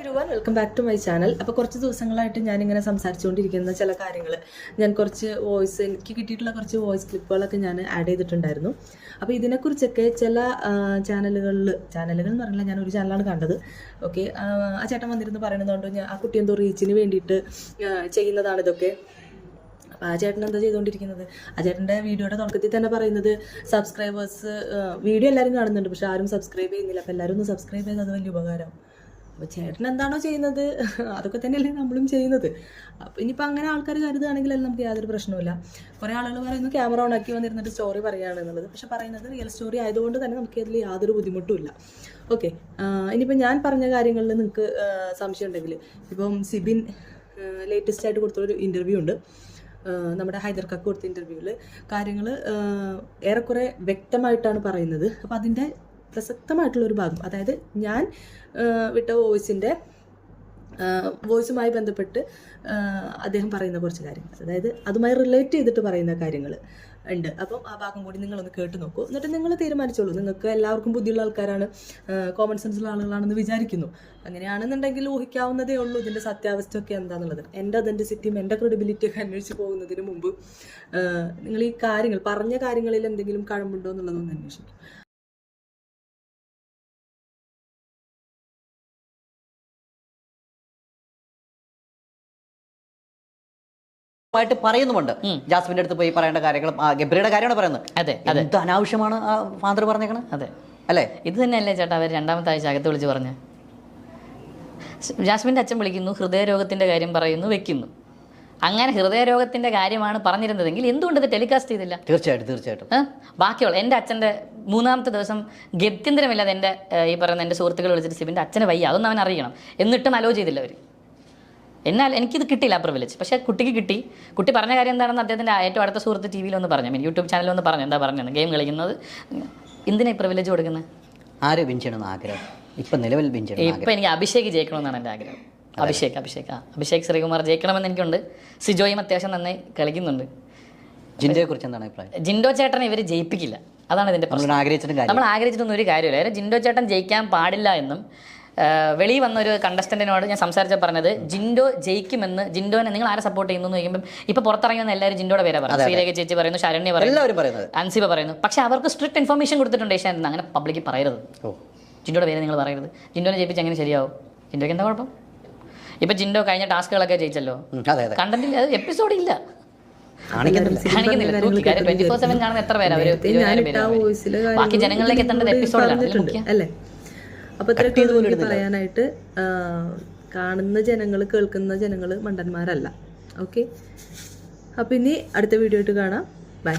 Welcome back to my channel അപ്പോൾ കുറച്ച് ദിവസങ്ങളായിട്ട് ഞാനിങ്ങനെ സംസാരിച്ചുകൊണ്ടിരിക്കുന്ന ചില കാര്യങ്ങൾ ഞാൻ കുറച്ച് വോയിസ് എനിക്ക് കിട്ടിയിട്ടുള്ള കുറച്ച് വോയിസ് ക്ലിപ്പുകളൊക്കെ ഞാൻ ആഡ് ചെയ്തിട്ടുണ്ടായിരുന്നു. അപ്പോൾ ഇതിനെക്കുറിച്ചൊക്കെ ചില ചാനലുകളിൽ ചാനലുകൾ എന്ന് പറഞ്ഞാൽ ഞാൻ ഒരു ചാനലാണ് കണ്ടത്. ഓക്കെ ആ ചേട്ടൻ വന്നിരുന്ന് പറയുന്നതുകൊണ്ട് ഞാൻ ആ കുട്ടി എന്തോ റീച്ചിന് വേണ്ടിയിട്ട് ചെയ്യുന്നതാണ് ഇതൊക്കെ. ആ ചേട്ടൻ എന്താ ചെയ്തുകൊണ്ടിരിക്കുന്നത്? ആ ചേട്ടന്റെ വീഡിയോയുടെ തുടക്കത്തിൽ തന്നെ പറയുന്നത് സബ്സ്ക്രൈബേഴ്സ് വീഡിയോ എല്ലാവരും കാണുന്നുണ്ട് പക്ഷെ ആരും സബ്സ്ക്രൈബ് ചെയ്യുന്നില്ല. അപ്പോൾ എല്ലാവരും ഒന്ന് സബ്സ്ക്രൈബ് ചെയ്താൽ അത് വലിയ ഉപകാരം. അപ്പോൾ ചേട്ടൻ എന്താണോ ചെയ്യുന്നത്? അതൊക്കെ തന്നെയല്ലേ നമ്മളും ചെയ്യുന്നത്. അപ്പോൾ ഇനിയിപ്പോൾ അങ്ങനെ ആൾക്കാർ കരുതുകയാണെങ്കിൽ നമുക്ക് യാതൊരു പ്രശ്നവുമില്ല. കുറേ ആളുകൾ പറയുന്നു ക്യാമറ ഓൺ ആക്കി വന്നിരുന്നിട്ട് സ്റ്റോറി പറയുകയാണ് എന്നുള്ളത്. പക്ഷെ പറയുന്നത് റിയൽ സ്റ്റോറി ആയതുകൊണ്ട് തന്നെ നമുക്ക് അതിൽ യാതൊരു ബുദ്ധിമുട്ടും ഇല്ല. ഓക്കെ ഇനിയിപ്പോൾ ഞാൻ പറഞ്ഞ കാര്യങ്ങളിൽ നിങ്ങൾക്ക് സംശയം ഉണ്ടെങ്കിൽ ഇപ്പം സിബിൻ ലേറ്റസ്റ്റ് ആയിട്ട് കൊടുത്തൊരു ഇന്റർവ്യൂ ഉണ്ട്. നമ്മുടെ ഹൈദർ കക്ക് കൊടുത്ത ഇന്റർവ്യൂവിൽ കാര്യങ്ങൾ ഏറെക്കുറെ വ്യക്തമായിട്ടാണ് പറയുന്നത്. അപ്പോൾ അതിന്റെ പ്രസക്തമായിട്ടുള്ളൊരു ഭാഗം. അതായത് ഞാൻ വിട്ട വോയിസിന്റെ വോയിസുമായി ബന്ധപ്പെട്ട് അദ്ദേഹം പറയുന്ന കുറച്ച് കാര്യങ്ങൾ. അതായത് അതുമായി റിലേറ്റ് ചെയ്തിട്ട് പറയുന്ന കാര്യങ്ങൾ ഉണ്ട്. അപ്പം ആ ഭാഗം കൂടി നിങ്ങളൊന്ന് കേട്ട് നോക്കൂ. എന്നിട്ട് നിങ്ങൾ തീരുമാനിച്ചോളൂ. നിങ്ങൾക്ക് എല്ലാവർക്കും ബുദ്ധിയുള്ള ആൾക്കാരാണ് കോമൺ സെൻസുള്ള ആളുകളാണെന്ന് വിചാരിക്കുന്നു. അങ്ങനെയാണെന്നുണ്ടെങ്കിൽ ഊഹിക്കാവുന്നതേ ഉള്ളൂ ഇതിന്റെ സത്യാവസ്ഥ ഒക്കെ എന്താണെന്നുള്ളത് എന്റെ അതെന്റിസിറ്റിയും എന്റെ ക്രെഡിബിലിറ്റി ഒക്കെ അന്വേഷിച്ച് പോകുന്നതിന് മുമ്പ് നിങ്ങൾ ഈ കാര്യങ്ങൾ പറഞ്ഞ കാര്യങ്ങളിൽ എന്തെങ്കിലും കഴമ്പുണ്ടോ എന്നുള്ളതൊന്ന് അന്വേഷിക്കും. ആയിട്ട് പറയുന്നുമുണ്ട്. ജാസ്മിന്റെ അടുത്ത് പോയി പറയേണ്ട കാര്യങ്ങളും ആ, ഗബ്രിയുടെ കാര്യമാണ് പറയുന്നത്. അതെ അതെ. എന്ത് അനാവശ്യമാണ് ആ ഫാദർ പറഞ്ഞേക്കണത് അതെ. അല്ലേ? ഇത് തന്നെയല്ലേ ചേട്ടാ അവർ രണ്ടാമത്തെ ആഴ്ച അകത്ത് വിളിച്ച് പറഞ്ഞു. ജാസ്മിന്റെ അച്ഛൻ വിളിക്കുന്നു ഹൃദയരോഗത്തിന്റെ കാര്യം പറയുന്നു വെക്കുന്നു. അങ്ങനെ ഹൃദയരോഗത്തിന്റെ കാര്യമാണ് പറഞ്ഞിരുന്നതെങ്കിൽ എന്തുകൊണ്ട് ഇത് ടെലികാസ്റ്റ് ചെയ്തില്ല? തീർച്ചയായിട്ടും തീർച്ചയായിട്ടും. ബാക്കിയുള്ള എന്റെ അച്ഛന്റെ മൂന്നാമത്തെ ദിവസം ഗത്യന്തരമില്ലാതെ എന്റെ ഈ പറയുന്ന എന്റെ സുഹൃത്തുക്കൾ വിളിച്ചിട്ട് സിബിന്റെ അച്ഛനെ വയ്യ അതൊന്നും അവൻ അറിയണം. എന്നിട്ടും അലോ ചെയ്തില്ല അവർ എന്നാൽ എനിക്കിത് കിട്ടിയില്ല ആ പ്രിവിലേജ് പക്ഷേ കുട്ടിക്ക് കിട്ടി. കുട്ടി പറഞ്ഞ കാര്യം എന്താണെന്ന് അദ്ദേഹത്തിന്റെ ഏറ്റവും അടുത്ത സുഹൃത്ത് ടി വിയിലൊന്ന് പറഞ്ഞു. യൂട്യൂബ് ചാനലിൽ ഒന്ന് പറഞ്ഞു. എന്താ പറഞ്ഞത്? ഗെയിം കളിക്കുന്നത്? എന്തിനാണ് ഈ പ്രിവിലേജ് കൊടുക്കുന്നത്? ആര് വിൻ ആഗ്രഹം? ഇപ്പം നിലവിൽ ബിഞ്ചണം ഇപ്പം എനിക്ക് അഭിഷേക് ജയിക്കണമെന്നാണ് എന്റെ ആഗ്രഹം. അഭിഷേക് അഭിഷേക്. ആ അഭിഷേക് ശ്രീകുമാർ ജയിക്കണമെന്ന് എനിക്കുണ്ട്. സിജോയും അത്യാവശ്യം നന്നായി കളിക്കുന്നുണ്ട്. ജിൻഡോയെ കുറിച്ച് എന്താണ് അഭിപ്രായം? ജിൻഡോ ചേട്ടനെ ഇവർ ജയിപ്പിക്കില്ല. അതാണ് ഇതിന്റെ പ്രശ്നം. നമ്മൾ ആഗ്രഹിച്ചിട്ടൊന്നും ഒരു കാര്യമില്ല. കാര്യം ജിൻഡോ ചേട്ടൻ ജയിക്കാൻ പാടില്ല എന്നും വെളിയിൽ വന്ന ഒരു കണ്ടസ്റ്റന്റിനോട് ഞാൻ സംസാരിച്ച പറഞ്ഞത് ജിൻഡോ ജയിക്കുമെന്ന് ജിൻഡോനെ നിങ്ങൾ ആരെ സപ്പോർട്ട് ചെയ്യുന്നു എന്ന് ചോദിക്കുമ്പോൾ ഇപ്പൊ പുറത്തിറങ്ങുന്ന എല്ലാവരും ജിൻഡോയുടെ പേരെ പറയുന്നത്. ശ്രീരേഖ ചേച്ചി പറയുന്നു ശരണ്യ പറയുന്നു അൻസിബ പറയുന്നു. പക്ഷെ അവർക്ക് സ്ട്രിക്ട് ഇൻഫർമേഷൻ കൊടുത്തിട്ടുണ്ട് ഏഷ്യാനെന്ന് അങ്ങനെ പബ്ലിക്ക് പറയരുത്. ജിൻഡോടെ ജിൻഡോയുടെ പേര് നിങ്ങൾ പറയരുത്. ജിൻഡോനെ ജയിപ്പിച്ച് അങ്ങനെ ശരിയാവും? ജിൻഡോയ്ക്ക് എന്താ കുഴപ്പം? ഇപ്പൊ ജിൻഡോ കഴിഞ്ഞ ടാസ്കുകളൊക്കെ ജയിച്ചല്ലോ. ഉം, അതെ അതെ. കണ്ടന്റിൽ എപ്പിസോഡ് ഇല്ല. കാണിക്കുന്നില്ല. 24/7 കാണുന്ന എത്ര പേരാ? ഒരു. ബാക്കി ജനങ്ങളിലേക്ക് എത്തേണ്ടത് എപ്പിസോഡിലാണ് അതിൽ മുഖ്യം അല്ലേ അപ്പൊ ഇത്രയൊക്കെ പറയാനായിട്ട് കാണുന്ന ജനങ്ങൾ കേൾക്കുന്ന ജനങ്ങൾ മണ്ടന്മാരല്ല. ഓക്കെ അപ്പൊ ഇനി അടുത്ത വീഡിയോ ആയിട്ട് കാണാം. ബൈ